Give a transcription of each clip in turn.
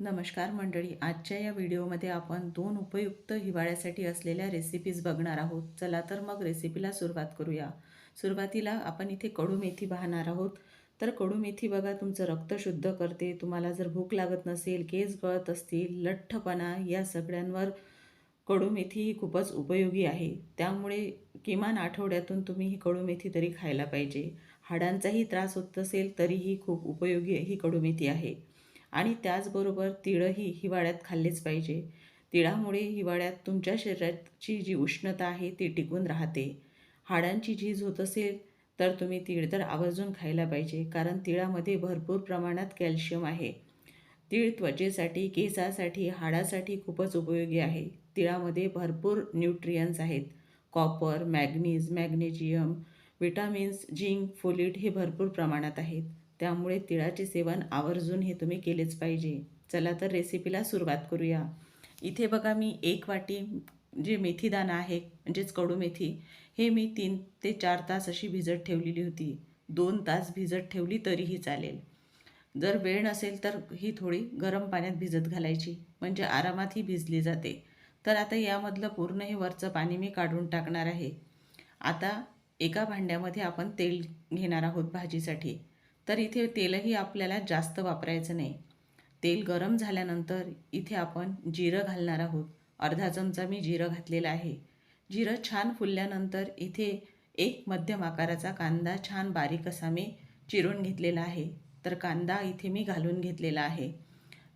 नमस्कार मंडळी आजच्या या व्हिडिओमध्ये आपण दोन उपयुक्त हिवाळ्यासाठी असलेल्या रेसिपीज बघणार आहोत. चला तर मग रेसिपीला सुरुवात करूया. सुरुवातीला आपण इथे कडू मेथी पाहणार आहोत. तर कडू मेथी बघा तुमचं रक्त शुद्ध करते. तुम्हाला जर भूक लागत नसेल केस गळत असतील लठ्ठपणा या सगळ्यांवर कडू मेथी ही खूपच उपयोगी आहे. त्यामुळे किमान आठवड्यातून तुम्ही ही कडू मेथी तरी खायला पाहिजे. हाडांचाही त्रास होत असेल तरीही खूप उपयोगी ही कडू मेथी आहे. आणि त्याचबरोबर तिळही हिवाळ्यात खाल्लेच पाहिजे. तिळामुळे हिवाळ्यात तुमच्या शरीराची जी उष्णता आहे ती टिकून राहते. हाडांची झीज होत असेल तर तुम्ही तीळ तर आवर्जून खायला पाहिजे कारण तिळामध्ये भरपूर प्रमाणात कॅल्शियम आहे. तीळ त्वचेसाठी केसासाठी हाडासाठी खूपच उपयोगी आहे. तिळामध्ये भरपूर न्यूट्रियन्स आहेत. Copper manganese magnesium vitamins zinc folate हे भरपूर प्रमाणात आहेत. त्यामुळे तिळाचे सेवन आवर्जून हे तुम्ही केलेच पाहिजे. चला तर रेसिपीला सुरुवात करूया. इथे बघा मी एक वाटी जे मेथीदाणा आहे म्हणजेच कडू मेथी हे मी तीन ते चार तास अशी भिजत ठेवलेली होती. दोन तास भिजत ठेवली तरीही चालेल. जर वेळ नसेल तर ही थोडी गरम पाण्यात भिजत घालायची म्हणजे आरामात ही भिजली जाते. तर आता यामधलं पूर्ण हे वरचं पाणी मी काढून टाकणार आहे. आता एका भांड्यामध्ये आपण तेल घेणार आहोत भाजीसाठी. तर इथे तेलही आपल्याला जास्त वापरायचं नाही. तेल गरम झाल्यानंतर इथे आपण जिरं घालणार आहोत. अर्धा चमचा मी जिरं घातलेलं आहे. जिरं छान फुलल्यानंतर इथे एक मध्यम आकाराचा कांदा छान बारीक असा मी चिरून घेतलेला आहे. तर कांदा इथे मी घालून घेतलेला आहे.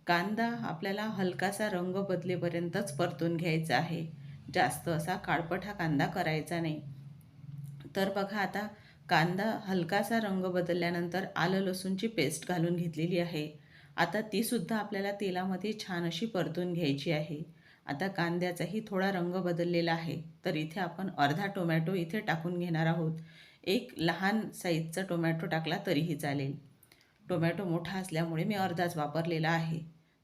कांदा आपल्याला हलकासा रंग बदलेपर्यंतच परतून घ्यायचा आहे. जास्त असा काळपट हा कांदा करायचा नाही. तर बघा आता कांदा हलकासा रंग बदलल्यानंतर आलं लसूणची पेस्ट घालून घेतलेली आहे. आता तीसुद्धा आपल्याला तेलामध्ये छान अशी परतून घ्यायची आहे. आता कांद्याचाही थोडा रंग बदललेला आहे. तर इथे आपण अर्धा टोमॅटो इथे टाकून घेणार आहोत. एक लहान साईजचा टोमॅटो टाकला तरीही चालेल. टोमॅटो मोठा असल्यामुळे मी अर्धाच वापरलेला आहे.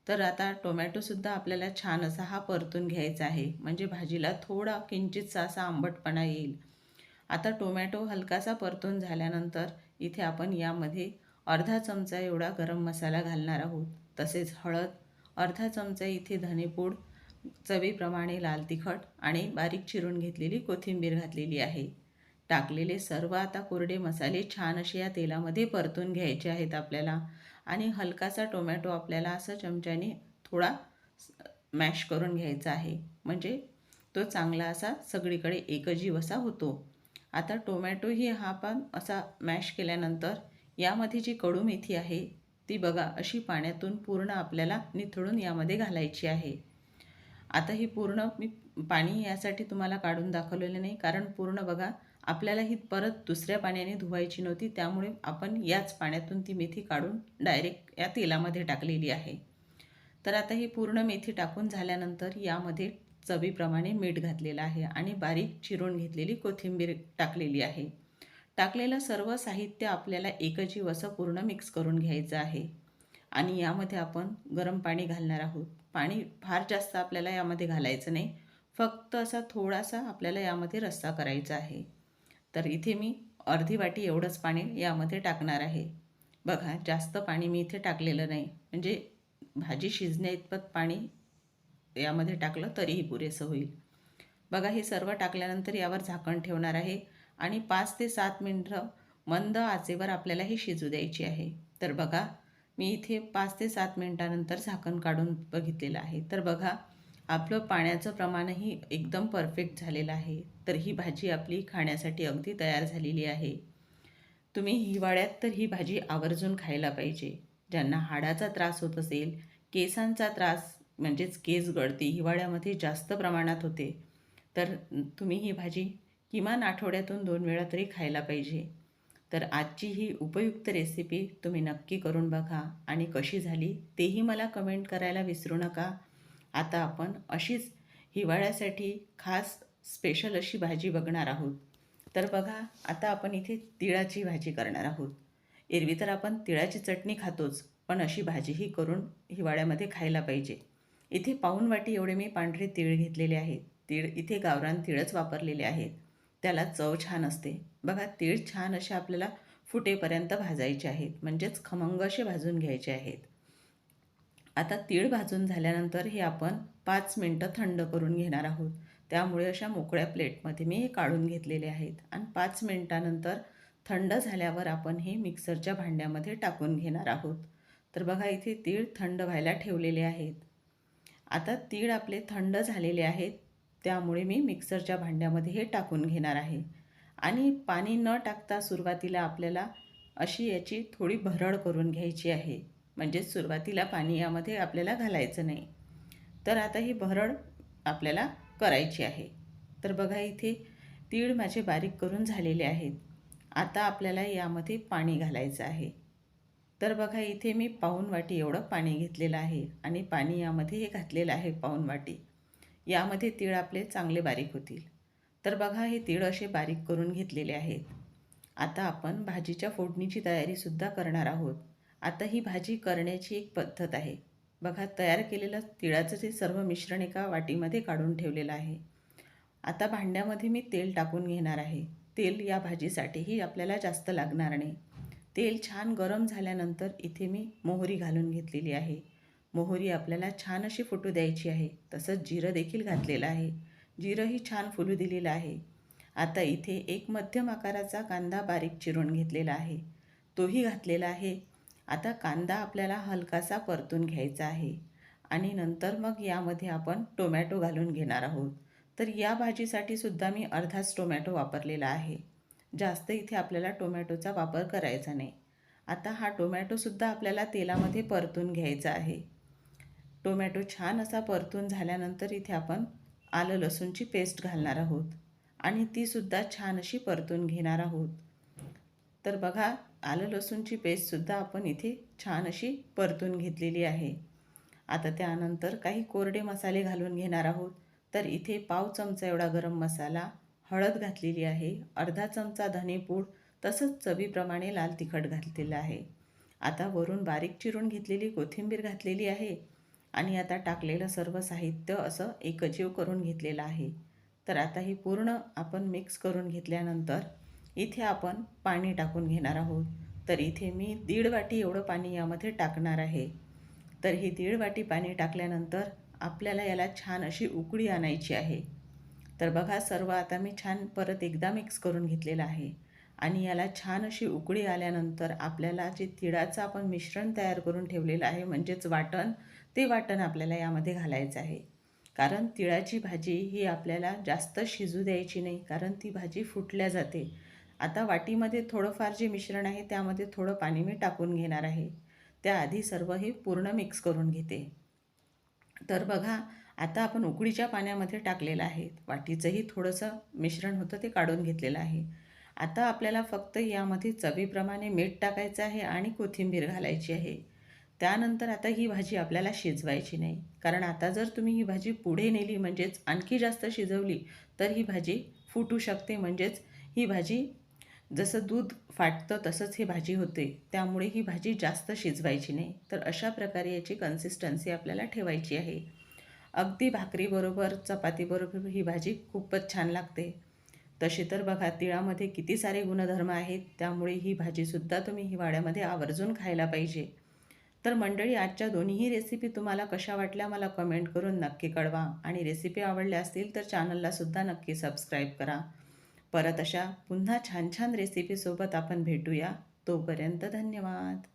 तर आता टोमॅटोसुद्धा आपल्याला छान असा हा परतून घ्यायचा आहे. म्हणजे भाजीला थोडा किंचितसा असा आंबटपणा येईल. आता टोमॅटो हलकासा परतून झाल्यानंतर इथे आपण यामध्ये अर्धा चमचा एवढा गरम मसाला घालणार आहोत. तसेच हळद अर्धा चमचा इथे धनेपूड चवीप्रमाणे लाल तिखट आणि बारीक चिरून घेतलेली कोथिंबीर घातलेली आहे. टाकलेले सर्व आता कोरडे मसाले छान असे या तेलामध्ये परतून घ्यायचे आहेत आपल्याला. आणि हलकासा टोमॅटो आपल्याला असं चमच्याने थोडा मॅश करून घ्यायचा आहे. म्हणजे तो चांगला असा सगळीकडे एकजीव असा होतो. आता टोमॅटोही हा पण असा मॅश केल्यानंतर यामध्ये जी कडू मेथी आहे ती बघा अशी पाण्यातून पूर्ण आपल्याला निथळून यामध्ये घालायची आहे. आता ही पूर्ण मी पाणी यासाठी तुम्हाला काढून दाखवलेलं नाही कारण पूर्ण बघा आपल्याला ही परत दुसऱ्या पाण्याने धुवायची नव्हती त्यामुळे आपण याच पाण्यातून ती मेथी काढून डायरेक्ट या तेलामध्ये टाकलेली आहे. तर आता ही पूर्ण मेथी टाकून झाल्यानंतर यामध्ये चवीप्रमाणे मीठ घातलेलं आहे आणि बारीक चिरून घेतलेली कोथिंबीर टाकलेली आहे. टाकलेलं सर्व साहित्य आपल्याला एकजीव असं पूर्ण मिक्स करून घ्यायचं आहे. आणि यामध्ये आपण गरम पाणी घालणार आहोत. पाणी फार जास्त आपल्याला यामध्ये घालायचं नाही. फक्त असा थोडासा आपल्याला यामध्ये रस्सा करायचा आहे. तर इथे मी अर्धी वाटी एवढंच पाणी यामध्ये टाकणार आहे. बघा जास्त पाणी मी इथे टाकलेलं नाही. म्हणजे भाजी शिजण्या इतपत पाणी यामध्ये टाकलं तरीही पुरेसं होईल. बघा हे सर्व टाकल्यानंतर यावर झाकण ठेवणार आहे आणि पाच ते सात मिनटं मंद आचेवर आपल्याला हे शिजू द्यायची आहे. तर बघा मी इथे पाच ते सात मिनटानंतर झाकण काढून बघितलेलं आहे. तर बघा आपलं पाण्याचं प्रमाणही एकदम परफेक्ट झालेलं आहे. तर ही भाजी आपली खाण्यासाठी अगदी तयार झालेली आहे. तुम्ही हिवाळ्यात तर ही भाजी आवर्जून खायला पाहिजे. ज्यांना हाडाचा त्रास होत असेल केसांचा त्रास म्हणजेच केस गळती हिवाळ्यामध्ये जास्त प्रमाणात होते. तर तुम्ही ही भाजी किमान आठवड्यातून दोन वेळा तरी खायला पाहिजे. तर आजची ही उपयुक्त रेसिपी तुम्ही नक्की करून बघा. आणि कशी झाली तेही मला कमेंट करायला विसरू नका. आता आपण अशीच हिवाळ्यासाठी खास स्पेशल अशी भाजी बघणार आहोत. तर बघा आता आपण इथे तिळाची भाजी करणार आहोत. एरवी तर आपण तिळाची चटणी खातोच पण अशी भाजीही करून हिवाळ्यामध्ये खायला पाहिजे. इथे पाऊन वाटी एवढे मी पांढरे तीळ घेतलेले आहेत. तीळ इथे गावरान तीळच वापरलेले आहेत. त्याला चव छान असते. बघा तीळ छान असे आपल्याला फुटेपर्यंत भाजायचे आहेत. म्हणजेच खमंग असे भाजून घ्यायचे आहेत. आता तीळ भाजून झाल्यानंतर हे आपण पाच मिनटं थंड करून घेणार आहोत. त्यामुळे अशा मोकळ्या प्लेटमध्ये मी हे काढून घेतलेले आहेत. आणि पाच मिनटानंतर थंड झाल्यावर आपण हे मिक्सरच्या भांड्यामध्ये टाकून घेणार आहोत. तर बघा इथे तीळ थंड व्हायला ठेवलेले आहेत. आता तीळ आपले थंड झालेले आहेत त्यामुळे मी मिक्सरच्या भांड्यामध्ये हे टाकून घेणार आहे. आणि पाणी न टाकता सुरुवातीला आपल्याला अशी याची थोडी भरड करून घ्यायची आहे. म्हणजेच सुरुवातीला पाणी यामध्ये आपल्याला घालायचं नाही. तर आता ही भरड आपल्याला करायची आहे. तर बघा इथे तीळ माझे बारीक करून झालेले आहेत. आता आपल्याला यामध्ये पाणी घालायचं आहे. तर बघा इथे मी पाऊन वाटी एवढं पाणी घेतलेलं आहे आणि पाणी यामध्ये हे घातलेलं आहे पाऊण वाटी. यामध्ये तीळ आपले चांगले बारीक होतील. तर बघा हे तीळ असे बारीक करून घेतलेले आहेत. आता आपण भाजीच्या फोडणीची तयारीसुद्धा करणार आहोत. आता ही भाजी करण्याची एक पद्धत आहे. बघा तयार केलेलं तिळाचं जे सर्व मिश्रण एका वाटीमध्ये काढून ठेवलेलं आहे. आता भांड्यामध्ये मी तेल टाकून घेणार आहे. तेल या भाजीसाठीही आपल्याला जास्त लागणार नाही. तेल छान गरम झाल्यानंतर इथे मी मोहरी घालून घेतलेली आहे. मोहरी आपल्याला छान अशी फुटू द्यायची आहे. तसंच जिरं देखील घातलेलं आहे. जिरंही छान फुलू दिलेलं आहे. आता इथे एक मध्यम आकाराचा कांदा बारीक चिरून घेतलेला आहे. तोही घातलेला आहे. आता कांदा आपल्याला हलकासा परतून घ्यायचा आहे. आणि नंतर मग यामध्ये आपण टोमॅटो घालून घेणार आहोत. तर या भाजीसाठी सुद्धा मी अर्धाच टोमॅटो वापरलेला आहे. जास्त इथे आपल्याला टोमॅटोचा वापर करायचा नाही. आता हा टोमॅटोसुद्धा आपल्याला तेलामध्ये परतून घ्यायचा आहे. टोमॅटो छान असा परतून झाल्यानंतर इथे आपण आलं लसूणची पेस्ट घालणार आहोत आणि तीसुद्धा छान अशी परतून घेणार आहोत. तर बघा आलं लसूणची पेस्टसुद्धा आपण इथे छान अशी परतून घेतलेली आहे. आता त्यानंतर काही कोरडे मसाले घालून घेणार आहोत. तर इथे पाव चमचा एवढा गरम मसाला हळद घातलेली आहे अर्धा चमचा धनेपूड तसंच चवीप्रमाणे लाल तिखट घातलेलं आहे. आता वरून बारीक चिरून घेतलेली कोथिंबीर घातलेली आहे आणि आता टाकलेलं सर्व साहित्य असं एकजीव करून घेतलेलं आहे. तर आता ही पूर्ण आपण मिक्स करून घेतल्यानंतर इथे आपण पाणी टाकून घेणार आहोत. तर इथे मी दीड वाटी एवढं पाणी यामध्ये टाकणार आहे. तर ही दीड वाटी पाणी टाकल्यानंतर आपल्याला याला छान अशी उकळी आणायची आहे. तर बघा सर्व आता मी छान परत एकदा मिक्स करून घेतलेलं आहे. आणि याला छान अशी उकळी आल्यानंतर आपल्याला जे तिळाचं आपण मिश्रण तयार करून ठेवलेलं आहे म्हणजेच वाटण ते वाटण आपल्याला यामध्ये घालायचं आहे. कारण तिळाची भाजी ही आपल्याला जास्त शिजू द्यायची नाही कारण ती भाजी फुटल्या जाते. आता वाटीमध्ये थोडंफार जे मिश्रण आहे त्यामध्ये थोडं पाणी मी टाकून घेणार आहे. त्याआधी सर्व हे पूर्ण मिक्स करून घेते. तर बघा आता आपण उकडीच्या पाण्यामध्ये टाकलेलं आहे. वाटीचंही थोडंसं मिश्रण होतं ते काढून घेतलेलं आहे. आता आपल्याला फक्त यामध्ये चवीप्रमाणे मीठ टाकायचं आहे आणि कोथिंबीर घालायची आहे. त्यानंतर आता ही भाजी आपल्याला शिजवायची नाही. कारण आता जर तुम्ही ही भाजी पुढे नेली म्हणजेच आणखी जास्त शिजवली तर ही भाजी फुटू शकते. म्हणजेच ही भाजी जसं दूध फाटतं तसंच ही भाजी होते त्यामुळे ही भाजी जास्त शिजवायची नाही. तर अशा प्रकारे याची कन्सिस्टन्सी आपल्याला ठेवायची आहे. अगदी भाकरीबरोबर चपातीबरोबर ही भाजी खूपच छान लागते. तशी तर बघा तिळामध्ये किती सारे गुणधर्म आहेत त्यामुळे ही भाजीसुद्धा तुम्ही हिवाळ्यामध्ये आवर्जून खायला पाहिजे. तर मंडळी आजच्या दोन्हीही रेसिपी तुम्हाला कशा वाटल्या मला कमेंट करून नक्की कळवा. आणि रेसिपी आवडल्या असतील तर चॅनललासुद्धा नक्की सबस्क्राईब करा. परत अशा पुन्हा छान छान रेसिपीसोबत आपण भेटूया. तोपर्यंत धन्यवाद.